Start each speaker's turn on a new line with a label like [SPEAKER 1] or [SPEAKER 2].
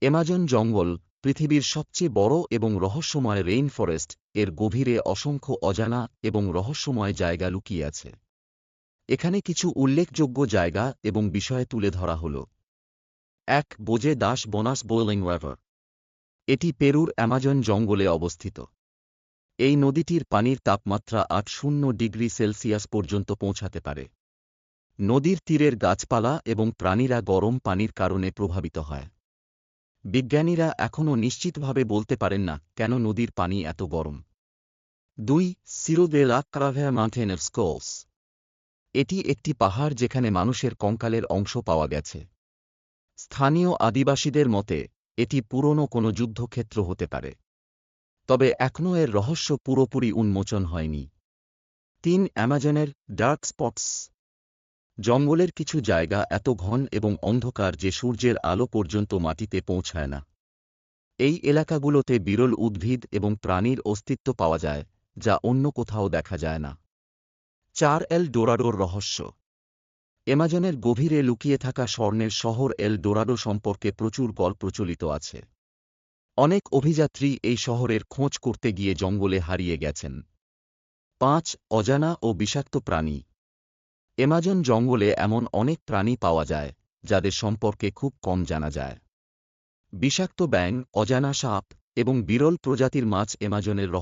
[SPEAKER 1] Amazon জঙ্গল, পৃথিবীর সবচেয়ে বড় এবং রহস্যময় রেইন ফরেস্ট এর গভীরে অসংখ্য অজানা এবং রহস্যময় জায়গা লুকিয়ে আছে। এখানে কিছু উল্লেখযোগ্য জায়গা এবং বিষয় তুলে ধরা হল। এক, বোজে দাস বোনাস বোলিং ওয়াভার এটি পেরুর অ্যামাজন জঙ্গলে অবস্থিত। এই নদীটির পানির তাপমাত্রা আট শূন্য ডিগ্রি সেলসিয়াস পর্যন্ত পৌঁছাতে পারে। নদীর তীরের গাছপালা এবং প্রাণীরা গরম পানির কারণে প্রভাবিত হয়। বিজ্ঞানীরা এখনও নিশ্চিতভাবে বলতে পারেন না, কেন নদীর পানি এত গরম। দুই সিরো দে লা ক্রাভেয়া মাউন্টেনের এটি একটি পাহাড় যেখানে মানুষের কঙ্কালের অংশ পাওয়া গেছে। স্থানীয় আদিবাসীদের মতে, এটি পুরনো কোনো যুদ্ধক্ষেত্র হতে পারে। তবে এখনও এর রহস্য পুরোপুরি উন্মোচন হয়নি। তিন, অ্যামাজনের ডার্ক স্পটস। জঙ্গলের কিছু জায়গা এত ঘন এবং অন্ধকার যে সূর্যের আলো পর্যন্ত মাটিতে পৌঁছায় না। এই এলাকাগুলোতে বিরল উদ্ভিদ এবং প্রাণীর অস্তিত্ব পাওয়া যায়, যা অন্য কোথাও দেখা যায় না। চার এল ডোরাডোর রহস্য। এমাজনের গভীরে লুকিয়ে থাকা স্বর্ণের শহর এল ডোরাডো সম্পর্কে প্রচুর গল্প প্রচলিত আছে। অনেক অভিযাত্রী এই শহরের খোঁজ করতে গিয়ে জঙ্গলে হারিয়ে গেছেন। পাঁচ, অজানা ও বিষাক্ত প্রাণী। এমাজন জঙ্গলে এমন অনেক প্রাণী পাওয়া যায়, যাদের সম্পর্কে খুব কম জানা যায়। বিষাক্ত ব্যাং অজানা সাপ এবং বিরল প্রজাতির মাছ এমাজনের রহ